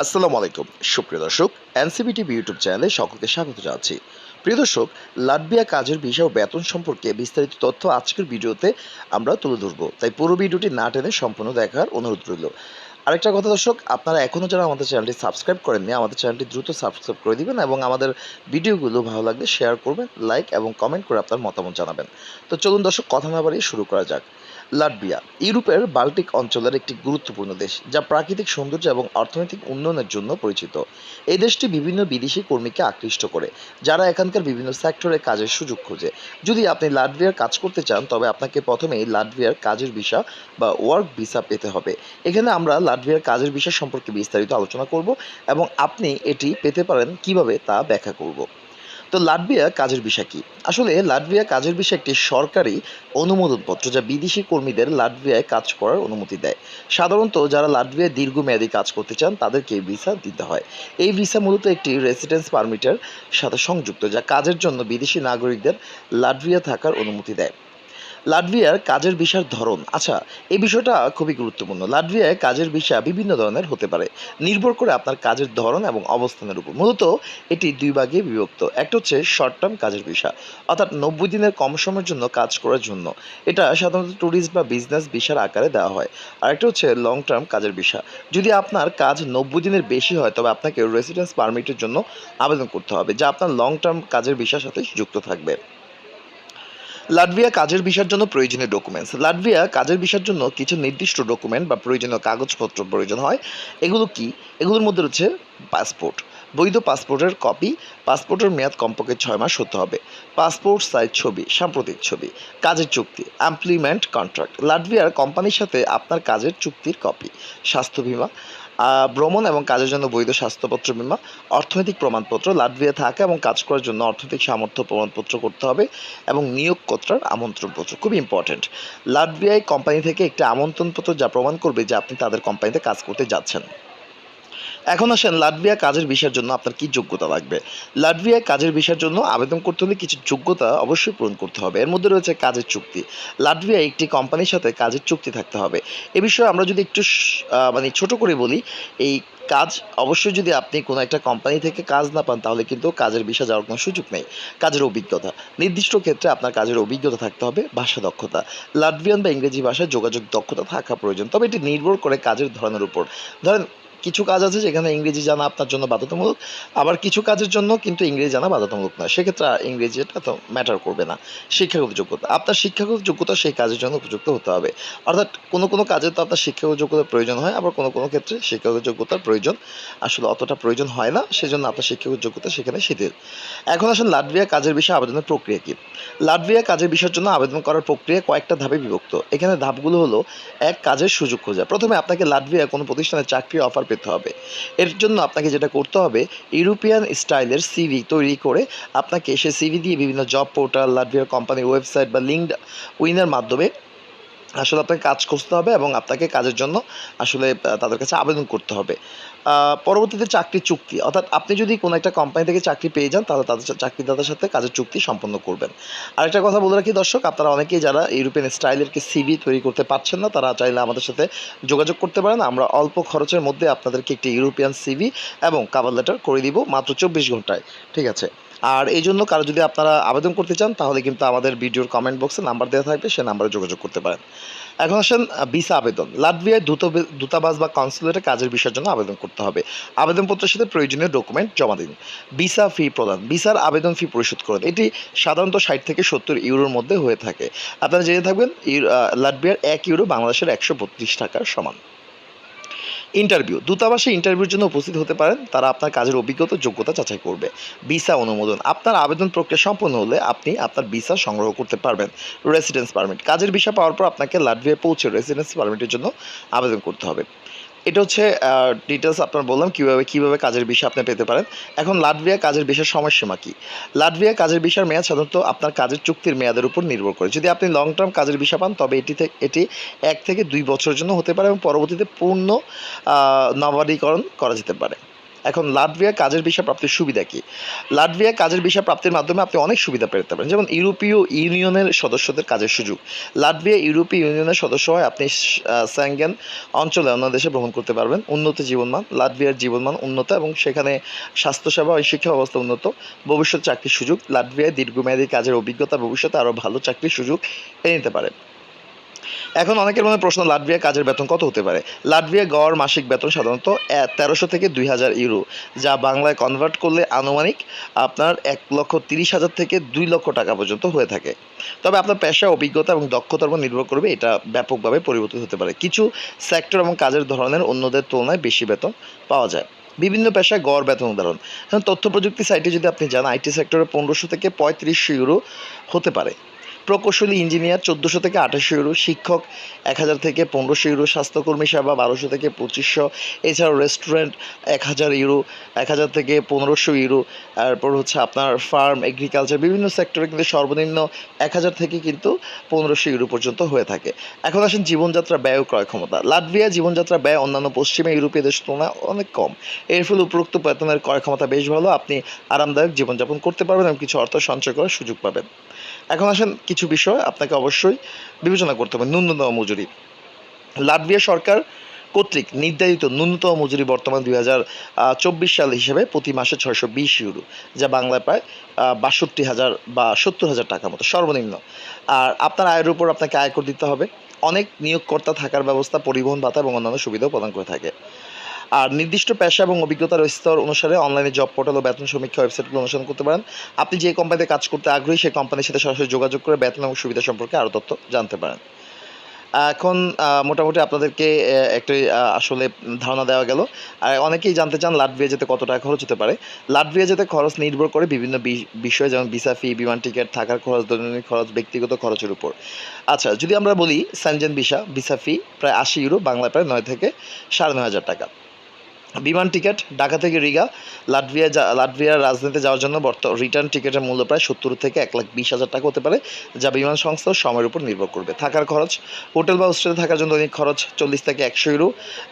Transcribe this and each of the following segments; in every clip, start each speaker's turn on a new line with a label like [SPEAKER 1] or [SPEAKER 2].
[SPEAKER 1] আসসালামু আলাইকুম। সুপ্রিয় দর্শক এনসিবি টিভি ইউটিউব চ্যানেলে সকলকে স্বাগত জানাচ্ছি। প্রিয় দর্শক লাটবিয়া কাজের বিষয় ও বেতন সম্পর্কে বিস্তারিত তথ্য আজকের ভিডিওতে আমরা তুলে ধরবো। তাই পুরো ভিডিওটি না টেনে সম্পূর্ণ দেখার অনুরোধ রইল। আরেকটা কথা দর্শক, আপনারা এখনও যারা আমাদের চ্যানেলটি সাবস্ক্রাইব করেননি, আমাদের চ্যানেলটি দ্রুত সাবস্ক্রাইব করে দিবেন এবং আমাদের ভিডিওগুলো ভালো লাগলে শেয়ার করবেন, লাইক এবং কমেন্ট করে আপনার মতামত জানাবেন। তো চলুন দর্শক, কথা না বাড়িয়ে শুরু করা যাক। লাটভিয়া, ইউরোপের বাল্টিক অঞ্চলের একটি গুরুত্বপূর্ণ দেশ, যা প্রাকৃতিক সৌন্দর্য এবং অর্থনৈতিক উন্নয়নের জন্য পরিচিত। এই দেশটি বিভিন্ন বিদেশি কর্মীকে আকৃষ্ট করে, যারা এখানকার বিভিন্ন সেক্টরে কাজের সুযোগ খোঁজে। যদি আপনি লাটভিয়ার কাজ করতে চান, তবে আপনাকে প্রথমেই লাটভিয়ার কাজের ভিসা বা ওয়ার্ক ভিসা পেতে হবে। এখানে আমরা লাটভিয়ার কাজের বিষয় সম্পর্কে বিস্তারিত আলোচনা করব এবং আপনি এটি পেতে পারেন কীভাবে তা ব্যাখ্যা করব। তো লাটভিয়া কাজের বিষয় কি? আসলে লাটভিয়া কাজের বিষয় একটি সরকারি অনুমোদনপত্র যা বিদেশি কর্মীদের লাটভিয়ায় কাজ করার অনুমতি দেয়। সাধারণত যারা লাটভিয়ায় দীর্ঘমেয়াদী কাজ করতে চান, তাদেরকে এই ভিসা দিতে হয়। এই ভিসা মূলত একটি রেসিডেন্স পারমিটের সাথে সংযুক্ত, যা কাজের জন্য বিদেশি নাগরিকদের লাটভিয়া থাকার অনুমতি দেয়। লাটভিয়ার কাজের বিষয়ের ধরন। আচ্ছা এই বিষয়টা খুবই গুরুত্বপূর্ণ। লাটভিয়ায় কাজের বিষয় বিভিন্ন ধরনের হতে পারে। নির্ভর করে আপনার কাজের ধরন এবং অবস্থানের উপর। মূলত এটি দুই ভাগে বিভক্ত। একটা হচ্ছে শর্ট টার্ম কাজের বিষয়, অর্থাৎ নব্বই দিনের কম সময়ের জন্য কাজ করার জন্য। এটা সাধারণত ট্যুরিস্ট বা বিজনেস বিষয়ের আকারে দেওয়া হয়। আর একটা হচ্ছে লং টার্ম কাজের বিষয়। যদি আপনার কাজ নব্বই দিনের বেশি হয়, তবে আপনাকে রেসিডেন্স পারমিটের জন্য আবেদন করতে হবে, যা আপনার লং টার্ম কাজের বিষয়ের সাথে যুক্ত থাকবে। লাটভিয়া কাজের বিষয়ের জন্য প্রয়োজনীয় ডকুমেন্টস লাটভিয়া কাজের বিষয়ের জন্য কিছু নির্দিষ্ট ডকুমেন্ট বা প্রয়োজনীয় কাগজপত্র প্রয়োজন হয়। এগুলো কি? এগুলোর মধ্যে রয়েছে পাসপোর্ট বৈধ পাসপোর্টের কপি পাসপোর্টের মেয়াদ কমপক্ষে ছয় মাস হতে হবে। পাসপোর্ট সাইজ ছবি, সাম্প্রতিক ছবি, কাজের চুক্তি এমপ্লয়মেন্ট কন্ট্রাক্ট লাটভিয়ার কোম্পানির সাথে আপনার কাজের চুক্তির কপি স্বাস্থ্য বিমা ভ্রমণ এবং কাজের জন্য বৈধ স্বাস্থ্যপত্র বিমা, অর্থনৈতিক প্রমাণপত্র লাটভিয়া থাকা এবং কাজ করার জন্য অর্থনৈতিক সামর্থ্য প্রমাণপত্র করতে হবে এবং নিয়োগকর্তার আমন্ত্রণপত্র, খুব ইম্পর্টেন্ট লাটভিয়ায় কোম্পানি থেকে একটি আমন্ত্রণপত্র যা প্রমাণ করবে যে আপনি তাদের কোম্পানিতে কাজ করতে যাচ্ছেন। এখন আসেন, লাটভিয়া কাজের বিষয়ের জন্য আপনার কি যোগ্যতা লাগবে? লাটভিয়ায় কাজের বিষয়ের জন্য আবেদন করতে হলে কিছু যোগ্যতা অবশ্যই পূরণ করতে হবে। এর মধ্যে রয়েছে কাজের চুক্তি। লাটভিয়া একটি কোম্পানির সাথে কাজের চুক্তি থাকতে হবে। এ বিষয়ে আমরা যদি একটু মানে ছোট করে বলি, এই কাজ অবশ্যই যদি আপনি কোনো একটা কোম্পানি থেকে কাজ না পান, তাহলে কিন্তু কাজের বিষয়ে যাওয়ার কোনো সুযোগ নেই। কাজের অভিজ্ঞতা। নির্দিষ্ট ক্ষেত্রে আপনার কাজের অভিজ্ঞতা থাকতে হবে, ভাষা দক্ষতা। লাটভিয়ান বা ইংরেজি ভাষায় যোগাযোগ দক্ষতা থাকা প্রয়োজন। তবে এটি নির্ভর করে কাজের ধরনের উপর। ধরেন কিছু কাজ আছে যেখানে ইংরেজি জানা আপনার জন্য বাধ্যতামূলক, আবার কিছু কাজের জন্য কিন্তু ইংরেজি জানা বাধ্যতামূলক নয়। সেক্ষেত্রে ইংরেজিটা তো ম্যাটার করবে না। শিক্ষাগত যোগ্যতা, আপনার শিক্ষাগত যোগ্যতা সেই কাজের জন্য উপযুক্ত হতে হবে। অর্থাৎ কোনো কোনো কাজে তো আপনার শিক্ষাগত যোগ্যতার প্রয়োজন হয়, আবার কোনো কোনো ক্ষেত্রে শিক্ষাগত যোগ্যতার প্রয়োজন আসলে অতটা প্রয়োজন হয় না, সেজন্য আপনার শিক্ষাগত যোগ্যতা সেখানে শিথিল। এখন আসেন লাটভিয়া কাজের বিষয়ে আবেদনের প্রক্রিয়া কী? লাটভিয়া কাজের বিষয়ের জন্য আবেদন করার প্রক্রিয়া কয়েকটা ধাপে বিভক্ত। এখানে ধাপগুলো হলো, এক, কাজের সুযোগ খোঁজা। প্রথমে আপনাকে লাটভিয়া কোনো প্রতিষ্ঠানে চাকরি অফার পেতে হবে। এর জন্য আপনাকে যেটা করতে হবে ইউরোপিয়ান স্টাইলের সিভি তৈরি করে আপনাকে সে সিভি দিয়ে বিভিন্ন জব পোর্টাল লাটভিয়ার কোম্পানির ওয়েবসাইট বা লিঙ্কড উইনের মাধ্যমে আসলে আপনাকে কাজ খুঁজতে হবে এবং আপনাকে কাজের জন্য আসলে তাদের কাছে আবেদন করতে হবে। পরবর্তীতে চাকরি চুক্তি। অর্থাৎ আপনি যদি কোনো একটা কোম্পানি থেকে চাকরি পেয়ে যান, তাহলে তাদের চাকরিদাতার সাথে কাজের চুক্তি সম্পন্ন করবেন। আরেকটা কথা বলে রাখি দর্শক, আপনারা অনেকেই যারা ইউরোপিয়ান স্টাইলের কি সিভি তৈরি করতে পারছেন না, তারা চাইলে আমাদের সাথে যোগাযোগ করতে পারেন। আমরা অল্প খরচের মধ্যে আপনাদেরকে একটি ইউরোপিয়ান সিভি এবং কাভার লেটার করে দিব মাত্র চব্বিশ ঘন্টায়। ঠিক আছে? আর এই জন্য কারও যদি আপনারা আবেদন করতে চান, তাহলে কিন্তু আমাদের ভিডিওর কমেন্ট বক্সে নাম্বার দেওয়া থাকবে, সে নাম্বারে যোগাযোগ করতে পারেন। এখন আসেন ভিসা আবেদন। লাটভিয়ায় দূত দূতাবাস বা কনসুলেটে কাজের বিষয়ের জন্য আবেদন করতে হবে। আবেদনপত্রের সাথে প্রয়োজনীয় ডকুমেন্ট জমা দিন। ভিসা ফি প্রদান। ভিসার আবেদন ফি পরিশোধ করুন। এটি সাধারণত ষাট থেকে সত্তর ইউরোর মধ্যে হয়ে থাকে। আপনারা জেনে থাকবেন লাটভিয়ার এক ইউরো, বাংলাদেশের একশো বত্রিশ টাকার সমান। ইন্টারভিউ। দূতাবাসে ইন্টারভিউর জন্য উপস্থিত হতে পারেন। তারা আপনার কাজের অভিজ্ঞতা, যোগ্যতা যাচাই করবে। ভিসা অনুমোদন। আপনার আবেদন প্রক্রিয়া সম্পন্ন হলে আপনি আপনার ভিসা সংগ্রহ করতে পারবেন। রেসিডেন্স পারমিট কাজের ভিসা পাওয়ার পর আপনাকে লাটভিয়া পৌঁছে রেসিডেন্স পারমিটের জন্য আবেদন করতে হবে। এটা হচ্ছে ডিটেলস আপনার বললাম, কীভাবে কীভাবে কাজের বিষয় আপনি পেতে পারেন। এখন লাটভিয়া কাজের বিষয়ের সময়সীমা কী? লাটভিয়া কাজের বিষয়ের মেয়াদ সাধারণত আপনার কাজের চুক্তির মেয়াদের উপর নির্ভর করে। যদি আপনি লং টার্ম কাজের বিষয় পান, তবে এটি এটি এক থেকে দুই বছরের জন্য হতে পারে এবং পরবর্তীতে পূর্ণ নবানীকরণ করা যেতে পারে। এখন লাটভিয়া কাজের বিষয় প্রাপ্তির সুবিধা কি? লাটভিয়া কাজের বিষয় প্রাপ্তির মাধ্যমে আপনি অনেক সুবিধা পেতে পারেন। যেমন ইউরোপীয় ইউনিয়নের সদস্যদের কাজের সুযোগ। লাটভিয়া ইউরোপীয় ইউনিয়নের সদস্য হয় আপনি স্যাঙ্গেন অঞ্চলে অন্য দেশে ভ্রমণ করতে পারবেন। উন্নত জীবনমান, লাটভিয়ার জীবনমান উন্নত এবং সেখানে স্বাস্থ্যসেবা ও শিক্ষা ব্যবস্থা উন্নত। ভবিষ্যৎ চাকরির সুযোগ, লাটভিয়ায় দীর্ঘমেয়াদী কাজের অভিজ্ঞতা ভবিষ্যতে আরও ভালো চাকরির সুযোগ এনে নিতে পারে। এখন অনেকের মনে প্রশ্ন, লাটভিয়া কাজের বেতন কত হতে পারে? লাটভিয়া গড় মাসিক বেতন সাধারণত তেরোশো থেকে দুই হাজার ইউরো, যা বাংলায় কনভার্ট করলে আনুমানিক আপনার এক লক্ষ তিরিশ হাজার থেকে দুই লক্ষ টাকা পর্যন্ত হয়ে থাকে। তবে আপনার পেশা, অভিজ্ঞতা এবং দক্ষতার উপর নির্ভর করবে, এটা ব্যাপকভাবে পরিবর্তিত হতে পারে। কিছু সেক্টর এবং কাজের ধরনের অন্যদের তুলনায় বেশি বেতন পাওয়া যায়। বিভিন্ন পেশায় গড় বেতন উদাহরণ। তথ্য প্রযুক্তি সাইটে যদি আপনি যান, আইটি সেক্টরে পনেরোশো থেকে পঁয়ত্রিশশো ইউরো হতে পারে। প্রকৌশলী ইঞ্জিনিয়ার চোদ্দোশো থেকে আঠাশশো ইউরো, শিক্ষক এক হাজার থেকে পনেরোশো ইউরো, স্বাস্থ্যকর্মী সেবা বারোশো থেকে পঁচিশশো, এছাড়াও রেস্টুরেন্ট এক হাজার ইউরো, এক হাজার থেকে পনেরোশো ইউরো। তারপর হচ্ছে আপনার ফার্ম, এগ্রিকালচার, বিভিন্ন সেক্টরে কিন্তু সর্বনিম্ন এক হাজার থেকে কিন্তু পনেরোশো ইউরো পর্যন্ত হয়ে থাকে। এখন আসেন জীবনযাত্রা ব্যয় ও ক্রয় ক্ষমতা। লাটভিয়া জীবনযাত্রা ব্যয় অন্যান্য পশ্চিমা ইউরোপীয় দেশের তুলনায় অনেক কম। এর ফলে উপরোক্ত বেতনের ক্রয় ক্ষমতা বেশ ভালো, আপনি আরামদায়ক জীবনযাপন করতে পারবেন এবং কিছু অর্থ সঞ্চয় করার সুযোগ পাবেন। এখন আসেন কিছু বিষয় আপনাকে অবশ্যই বিবেচনা করতে হবে। ন্যূনতম মজুরি। লাটভিয়া সরকার কর্তৃক নির্ধারিত ন্যূনতম মজুরি বর্তমান দুই হাজার চব্বিশ সাল হিসেবে প্রতি মাসে ছয়শো বিশ ইউরো, যা বাংলায় প্রায় বাষট্টি হাজার বা সত্তর হাজার টাকার মতো, সর্বনিম্ন। আর আপনার আয়ের উপর আপনাকে আয়কর দিতে হবে। অনেক নিয়োগকর্তা থাকার ব্যবস্থা পরিবহন ভাতা এবং অন্যান্য সুবিধাও প্রদান করে থাকে। আর নির্দিষ্ট পেশা এবং অভিজ্ঞতার স্তর অনুসারে অনলাইনে জব পোর্টাল ও বেতন সমীক্ষা ওয়েবসাইটগুলো অনুসরণ করতে পারেন। আপনি যে কোম্পানিতে কাজ করতে আগ্রহী, সেই কোম্পানির সাথে সরাসরি যোগাযোগ করে বেতন এবং সুবিধা সম্পর্কে আরও তথ্য জানতে পারেন। এখন মোটামুটি আপনাদেরকে একটি আসলে ধারণা দেওয়া গেল। আর অনেকেই জানতে চান লাটভিয়া যেতে কত টাকা খরচ হতে পারে। লাটভিয়া যেতে খরচ নির্ভর করে বিভিন্ন বিষয় যেমন ভিসা ফি, বিমান টিকিট, থাকার খরচ, দৈনন্দিন খরচ, ব্যক্তিগত খরচের উপর। আচ্ছা যদি আমরা বলি স্যানজেন ভিসা ভিসা ফি প্রায় আশি ইউরো, বাংলায় প্রায় নয় থেকে সাড়ে নয় হাজার টাকা। বিমান টিকিট, ঢাকা থেকে রিগা, লাটভিয়া লাটভিয়ার রাজধানীতে যাওয়ার জন্য বর্ত রিটার্ন টিকিটের মূল্য প্রায় সত্তর থেকে এক লাখ বিশ হাজার টাকা হতে পারে, যা বিমান সংস্থা সময়ের উপর নির্ভর করবে। থাকার খরচ, হোটেল বা হোস্টেলে থাকার জন্য দৈনিক খরচ চল্লিশ থেকে একশো ইউরো,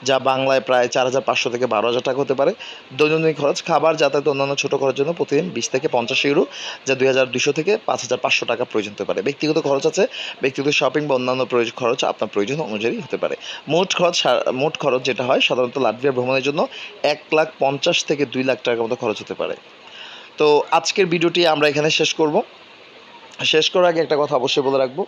[SPEAKER 1] যা বাংলায় প্রায় চার হাজার পাঁচশো থেকে বারো হাজার টাকা হতে পারে। দৈনন্দিন খরচ, খাবার, যাতায়াত অন্যান্য ছোটো খরচের জন্য প্রতিদিন বিশ থেকে পঞ্চাশ ইউরো, যা দুই হাজার দুশো থেকে পাঁচ হাজার পাঁচশো টাকা প্রয়োজন হতে পারে। ব্যক্তিগত খরচ আছে, ব্যক্তিগত শপিং বা অন্যান্য প্রয়োজন খরচ আপনার প্রয়োজন অনুযায়ী হতে পারে। মোট খরচ মোট খরচ যেটা হয়, সাধারণত লাটভিয়া ভ্রমণের জন্য এক লাখ পঞ্চাশ থেকে দুই লাখ টাকার মতো খরচ হতে পারে। তো আজকের ভিডিওটি আমরা এখানে শেষ করব। শেষ করার আগে একটা কথা অবশ্যই বলে রাখব।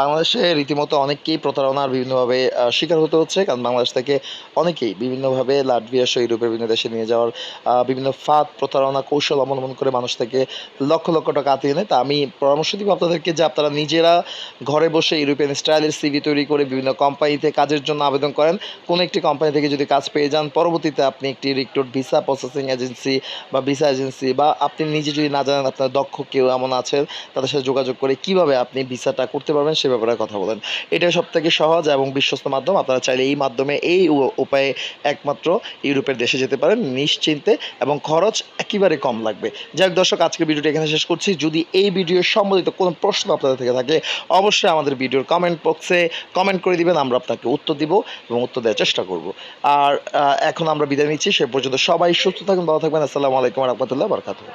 [SPEAKER 1] বাংলাদেশে রীতিমতো অনেককেই প্রতারণার বিভিন্নভাবে শিকার হতে হচ্ছে, কারণ বাংলাদেশ থেকে অনেকেই বিভিন্নভাবে লাটভিয়া সহ ইউরোপের বিভিন্ন দেশে নিয়ে যাওয়ার বিভিন্ন ফাঁদ প্রতারণা কৌশল অবলম্বন করে মানুষ থেকে লক্ষ লক্ষ টাকা হাতিয়ে নেয়। তা আমি পরামর্শ দিব আপনাদেরকে যে আপনারা নিজেরা ঘরে বসে ইউরোপিয়ান স্টাইলের সিভি তৈরি করে বিভিন্ন কোম্পানিতে কাজের জন্য আবেদন করেন। কোনো একটি কোম্পানি থেকে যদি কাজ পেয়ে যান, পরবর্তীতে আপনি একটি রিক্রুট ভিসা প্রসেসিং এজেন্সি বা ভিসা এজেন্সি বা আপনি নিজে যদি না জানেন আপনার দক্ষ কেউ এমন আছেন, তাদের সাথে যোগাযোগ করে কীভাবে আপনি ভিসাটা করতে পারবেন সে ব্যাপারে কথা বলেন। এটা সব থেকে সহজ এবং বিশ্বস্ত মাধ্যম। আপনারা চাইলে এই মাধ্যমে এই উপায়ে একমাত্র ইউরোপের দেশে যেতে পারেন নিশ্চিন্তে এবং খরচ একেবারে কম লাগবে। যাই হোক দর্শক, আজকের ভিডিওটি এখানে শেষ করছি। যদি এই ভিডিও সম্বন্ধিত কোনো প্রশ্ন আপনাদের থেকে থাকে, অবশ্যই আমাদের ভিডিওর কমেন্ট বক্সে কমেন্ট করে দিবেন, আমরা আপনাকে উত্তর দিব এবং উত্তর দেওয়ার চেষ্টা করব। আর এখন আমরা বিদায় নিচ্ছি। সে পর্যন্ত সবাই সুস্থ থাকুন, ভালো থাকবেন। আসসালামু আলাইকুম রহমতুল্লাহ বরকাতুহ।